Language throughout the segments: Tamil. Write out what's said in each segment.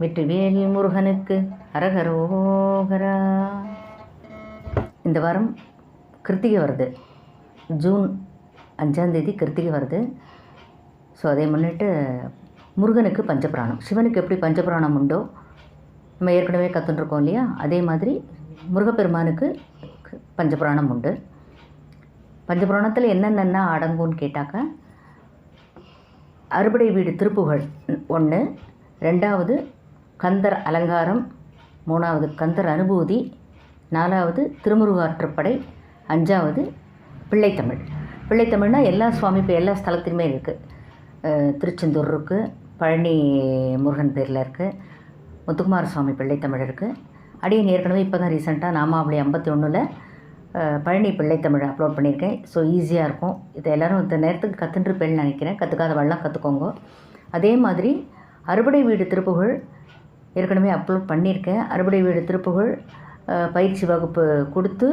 வெற்றிவேல் முருகனுக்கு அரகரோகரா. இந்த வாரம் கிருத்திகை வருது. ஜூன் அஞ்சாந்தேதி கிருத்திகை வருது. ஸோ அதை முன்னிட்டு முருகனுக்கு பஞ்சபிராணம். சிவனுக்கு எப்படி பஞ்சபிராணம் உண்டோ நம்ம ஏற்கனவே கற்றுட்டுருக்கோம் இல்லையா? அதே மாதிரி முருகப்பெருமானுக்கு பஞ்சபுராணம் உண்டு. பஞ்சபுராணத்தில் என்னென்ன அடங்கும்னு கேட்டாக்கா அறுபடை வீடு திருப்புகழ் ஒன்று ரெண்டாவது கந்தர் அலங்காரம் மூணாவது கந்தர் அனுபூதி நாலாவது திருமுருகாற்றுப்படை அஞ்சாவது பிள்ளைத்தமிழ். பிள்ளைத்தமிழ்னா எல்லா சுவாமி இப்போ எல்லா ஸ்தலத்திலுமே இருக்குது திருச்செந்தூர் இருக்குது பழனி முருகன் பேரில் இருக்குது முத்துக்குமார சுவாமி பிள்ளைத்தமிழ் இருக்குது அடியன் ஏற்கனவே இப்போ தான் ரீசெண்டாக நாமாவளி ஐம்பத்தி ஒன்றில் பழனி பிள்ளைத்தமிழ் அப்லோட் பண்ணியிருக்கேன். ஸோ ஈஸியாக இருக்கும். இதை எல்லோரும் இந்த நேரத்துக்கு கற்றுருப்பேன்னு நினைக்கிறேன். கற்றுக்காதவெல்லாம் கற்றுக்கோங்க அதே மாதிரி அறுபடை வீடு திருப்புகழ் ஏற்கனவே அப்லோட் பண்ணியிருக்கேன். அறுபடை வீடு திருப்புகழ் பயிற்சி வகுப்பு கொடுத்து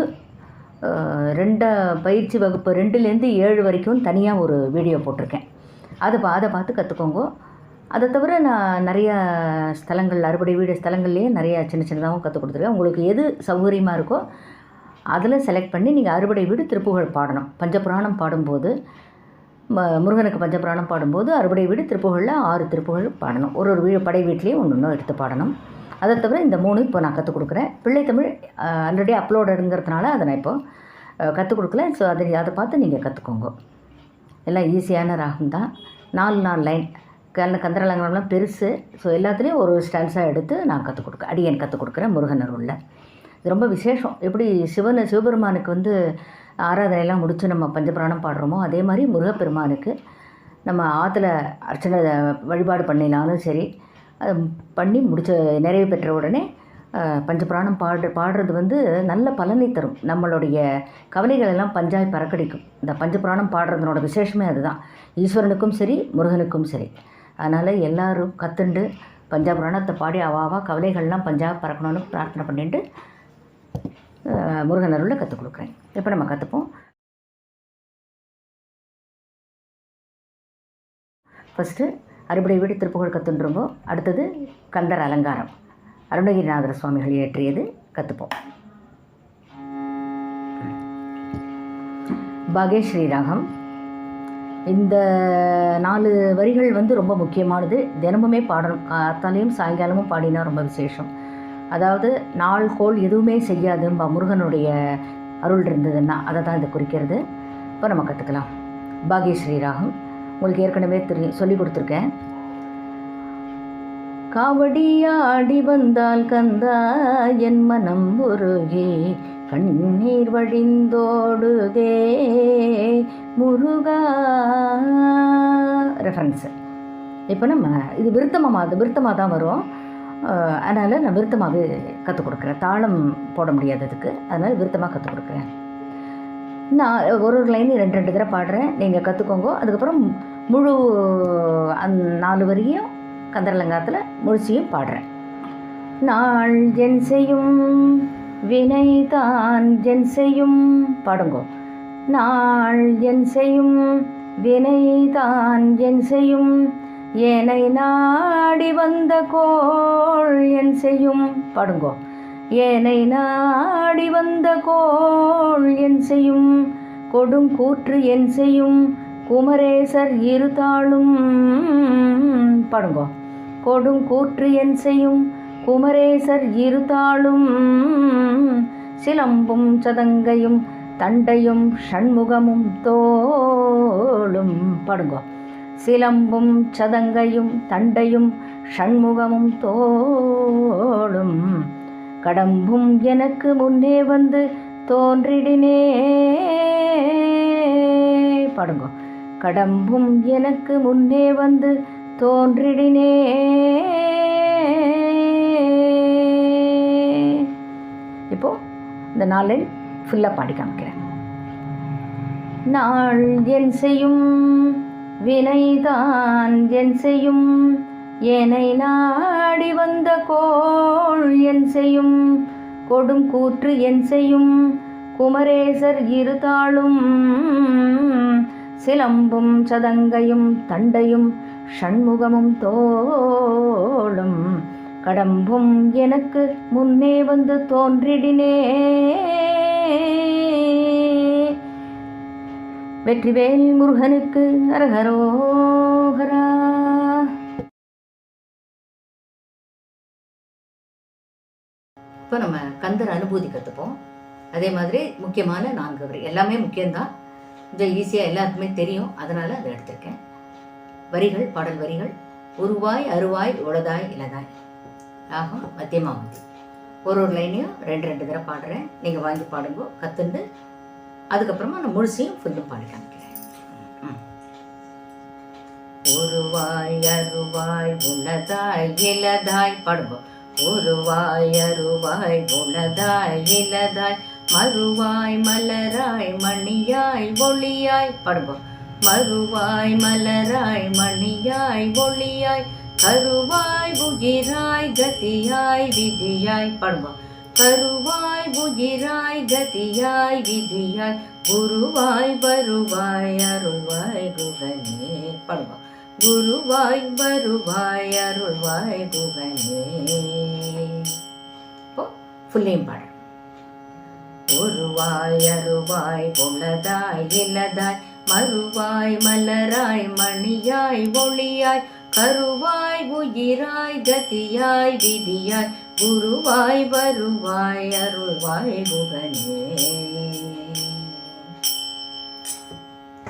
ரெண்டை ரெண்டா பயிற்சி வகுப்பு ரெண்டுலேருந்து ஏழு வரைக்கும் தனியாக ஒரு வீடியோ போட்டிருக்கேன். அதை அதை பார்த்து கற்றுக்கோங்க அதை தவிர நான் நிறைய ஸ்தலங்கள் அறுபடை வீடு ஸ்தலங்கள்லேயே நிறையா சின்ன சின்னதாகவும் கற்றுக் கொடுத்துருக்கேன். உங்களுக்கு எது சௌகரியமாக இருக்கோ அதில் செலக்ட் பண்ணி நீங்கள் அறுபடை வீடு திருப்புகழ் பாடணும். பஞ்சபுராணம் பாடும்போது முருகனுக்கு பஞ்சபுராணம் பாடும்போது அறுபடை வீடு திருப்புகழில் ஆறு திருப்புகழ் பாடணும். ஒரு ஒரு வீடு படை வீட்லேயும் ஒன்று ஒன்று எடுத்து பாடணும். அதை தவிர இந்த மூணு இப்போ நான் கற்றுக் கொடுக்குறேன். பிள்ளை தமிழ் ஆல்ரெடி அப்லோடுங்கிறதுனால அதை நான் இப்போ கற்றுக் கொடுக்கல. ஸோ அதை அதை பார்த்து நீங்கள் கற்றுக்கோங்க எல்லாம் ஈஸியான ராகம் தான். நாலு நாலு லைன் கல்ல கந்தரலங்கம்லாம் பெருசு. ஸோ எல்லாத்துலேயும் ஒரு ஸ்டான்ஸாக எடுத்து நான் கற்றுக் கொடுக்க அடியன் கற்றுக் கொடுக்குறேன் முருகன் அருளில். இது ரொம்ப விசேஷம். எப்படி சிவன் சிவபெருமானுக்கு வந்து ஆராதனையெல்லாம் முடித்து நம்ம பஞ்சபிராணம் பாடுறோமோ அதே மாதிரி முருகப்பெருமானுக்கு நம்ம ஆற்றுல அர்ச்சனை வழிபாடு பண்ணினாலும் சரி அது பண்ணி முடிச்ச நிறைவு பெற்ற உடனே பஞ்சபிராணம் பாடு பாடுறது வந்து நல்ல பலனை தரும். நம்மளுடைய கவலைகள் எல்லாம் பஞ்சாய் பறக்கடிக்கும். இந்த பஞ்சபிராணம் பாடுறதுனோட விசேஷமே அதுதான். ஈஸ்வரனுக்கும் சரி முருகனுக்கும் சரி. அதனால் எல்லோரும் கத்துண்டு பஞ்சாபுராணத்தை பாடி அவாவா கவலைகள்லாம் பஞ்சாப் பறக்கணும்னு பிரார்த்தனை பண்ணிட்டு முருகன் அருளில் கற்றுக் கொடுக்குறேன். இப்போ நம்ம கற்றுப்போம் ஃபஸ்ட்டு அறுபடை வீடு திருப்புகழ் கற்றுன்றோங்கோ அடுத்தது கந்தர் அலங்காரம். அருணகிரிநாதர் சுவாமிகள் இயற்றியது கற்றுப்போம் பாகேஸ்வரி ராகம். இந்த நாலு வரிகள் வந்து ரொம்ப முக்கியமானது. தினமுமே பாடணும். காத்தாலையும் சாயங்காலமும் பாடினா ரொம்ப விசேஷம். அதாவது நாள் கோள் எதுவுமே செய்யாதும்பா முருகனுடைய அருள் இருந்ததுன்னா அதை தான் இது குறிக்கிறது. இப்போ நம்ம கற்றுக்கலாம் பாகியஸ்ரீ ராகம். உங்களுக்கு ஏற்கனவே தெரியும் சொல்லி கொடுத்துருக்கேன். காவடியாடி வந்தால் கந்தா என் மனம் உருகே கண்ணீர் வழிந்தோடுதே முருகா. ரெஃபரன்ஸு இப்போ நம்ம இது விருத்தமாக அது விருத்தமாக தான் வரும். அதனால் நான் விருத்தமாகவே கற்றுக் கொடுக்குறேன். தாளம் போட முடியாது அதுக்கு. அதனால் விருத்தமாக கற்றுக் கொடுக்குறேன். நான் ஒரு ஒரு லைன் ரெண்டு ரெண்டு தடவை பாடுறேன். நீங்கள் கற்றுக்கோங்க அதுக்கப்புறம் முழு அந் நாலு வரியும் கந்தரலங்காத்தில் முழுச்சியும் பாடுறேன். நாள் என் செய்யும் வினை தான் என் செய்யும். பாடுங்கோ. நாள் என் செய்யும் வினை தான் என் செய்யும். ஏனை நாடி வந்த கோள் என் செய்யும் பாடுங்கோ. ஏனை நாடி வந்த கோள் என் செய்யும் கொடுங்கூற்று என் செய்யும் குமரேசர் இருதாளும் பாடுங்கோ. கொடுங்கூற்று என் செய்யும் குமரேசர் இருதாளும் சிலம்பும் சதங்கையும் தண்டையும் ஷண்முகமும் தோளும் பாடுங்கோ. சிலம்பும் சதங்கையும் தண்டையும் ஷண்முகமும் தோளும். கடம்பும் எனக்கு முன்னே வந்து தோன்றிடினே. பாடுங்கோ. கடம்பும் எனக்கு முன்னே வந்து தோன்றிடினே. இப்போ இந்த நாளை ஃபுல்லாக பாடி காமிக்கிறேன். நாள் என் செய்யும் வினைதான் என் செய்யும். என்னை நாடி வந்த கோள் என் செய்யும். கொடும் கூற்று என் செய்யும். குமரேசர் இருதாளும் சிலம்பும் சதங்கையும் தண்டையும் ஷண்முகமும் தோளும். கடம்பும் எனக்கு முன்னே வந்து தோன்றிடினே. வெற்றிவேல் முருகனுக்கு அரகரோகரா. இப்போ நம்ம கந்தர் அனுபூதி கற்றுப்போம் அதே மாதிரி முக்கியமான நான்கு வரி எல்லாமே முக்கியம்தான். கொஞ்சம் ஈஸியாக எல்லாருக்குமே தெரியும். அதனால் அதை எடுத்திருக்கேன். வரிகள் பாடல் வரிகள். உருவாய் அருவாய் உளதாய் இலதாய் ஆகும் மத்தியமாகுதி ஒரு ஒரு லைனையும் ரெண்டு ரெண்டு தடவை பாடுறேன். நீங்கள் வாங்கி பாடுங்க. கற்றுண்டு அதுக்கப்புறமா நான் முழுசையும் ஃபுல்லும் பாடி காமிக்கிறேன். உருவாய் அருவாய் உளதாய் இலதாய் பாடுவோம் உருவாய் அருவாய் உளதாய் இலதாய் மறுவாய் மலராய் மணியாய் ஒளியாய் பாடுவோம் மறுவாய் மலராய் மணியாய் ஒளியாய் கருவாய் உயிராய் கதியாய் விதியாய் பாடுவோம் கருவாய் உயிராய் கதியாய் விதியாய். குருவாய் வருவாய் அருள்வாய் குகனே. பாடுங்க குருவாய் வருவாய் அருள்வாய் குகனே. இப்போ ஃபுல்லையும் பாடு. ஒருவாய் அருவாய் உளதாய் இலதாய். மறுவாய் மலராய் மணியாய் ஒளியாய். கருவாய் உயிராய் கதியாய் விதியாய் குருவாய் வருவாய் அருள்வாய் முகனே.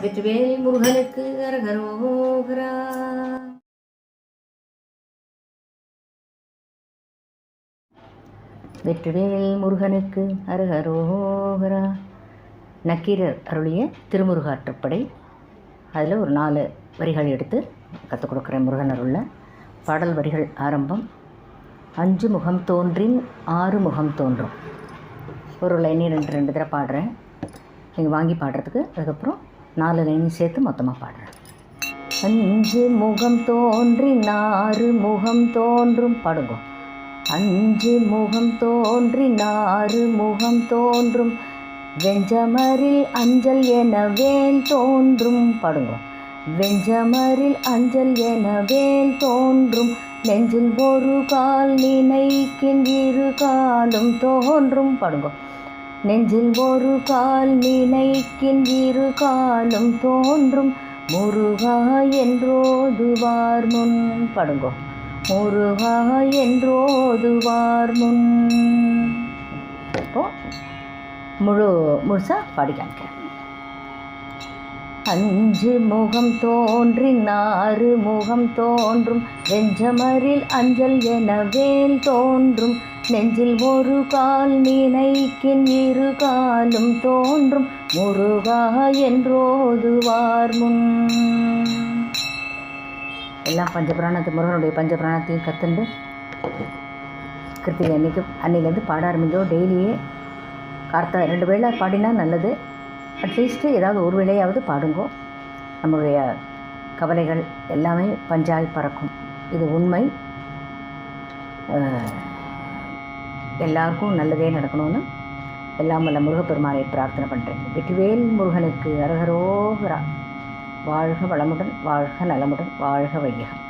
வெற்றிவேல் முருகனுக்கு அரகரோகரா வெற்றிவேல் முருகனுக்கு அரகரோகரா நக்கீரர் அருளிய திருமுருகாற்றுப்படை. அதில் ஒரு நாலு வரிகள் எடுத்து கற்றுக் கொடுக்குறேன் முருகன் அருளில் பாடல் வரிகள் ஆரம்பம். அஞ்சு முகம் தோன்றின் ஆறு முகம் தோன்றும். ஒரு லைனையும் ரெண்டு ரெண்டு தடவை பாடுறேன். நீங்கள் வாங்கி பாடுறதுக்கு அதுக்கப்புறம் நாலு லைனையும் சேர்த்து மொத்தமாக பாடுறேன். அஞ்சு முகம் தோன்றின் ஆறு முகம் தோன்றும். பாடுங்க. அஞ்சு முகம் தோன்றின் ஆறு முகம் தோன்றும். வெஞ்சமரில் அஞ்சல் என வேல் தோன்றும். பாடுங்க. வெஞ்சமரில் அஞ்சல் என வேல் தோன்றும். நெஞ்சில் ஒரு கால் நினைக்கின்றிரு காலும் தோன்றும். பாடுங்க. நெஞ்சில் ஒரு கால் நினைக்கின்றிரு காலும் தோன்றும். முருகா என்றோதுவார் முன். பாடுங்க. முருகா என்றோதுவார் முன். இப்போ முழு முழுசாக பாடி காமிக்கிறேன். அஞ்சு முகம் தோன்றி நாறு முகம் தோன்றும். வெஞ்சமரில் அஞ்சல் என வேல் தோன்றும். நெஞ்சில் ஒரு கால் நினைக்கின் இரு காலும் தோன்றும். முருகா என்றோதுவார் முன். எல்லாம் பஞ்சபிராணத்து முருகனுடைய பஞ்சபிராணத்தையும் கற்றுண்டு கிருத்திகை அன்னைக்கு அன்னையிலேருந்து பாட ஆரம்பிக்கும் டெய்லியே கார்த்த ரெண்டு வேளை பாடினா நல்லது. அட்லீஸ்ட்டு ஏதாவது ஒரு வேளையாவது பாடுங்கோ. நம்மளுடைய கவலைகள் எல்லாமே பஞ்சாய் பறக்கும். இது உண்மை. எல்லாருக்கும் நல்லதே நடக்கணும்னு எல்லாம் வல்ல முருகப்பெருமானை பிரார்த்தனை பண்ணுறேன் வெற்றிவேல் முருகனுக்கு அரகரோகரா வாழ்க வளமுடன் வாழ்க நலமுடன் வாழ்க வையகம்.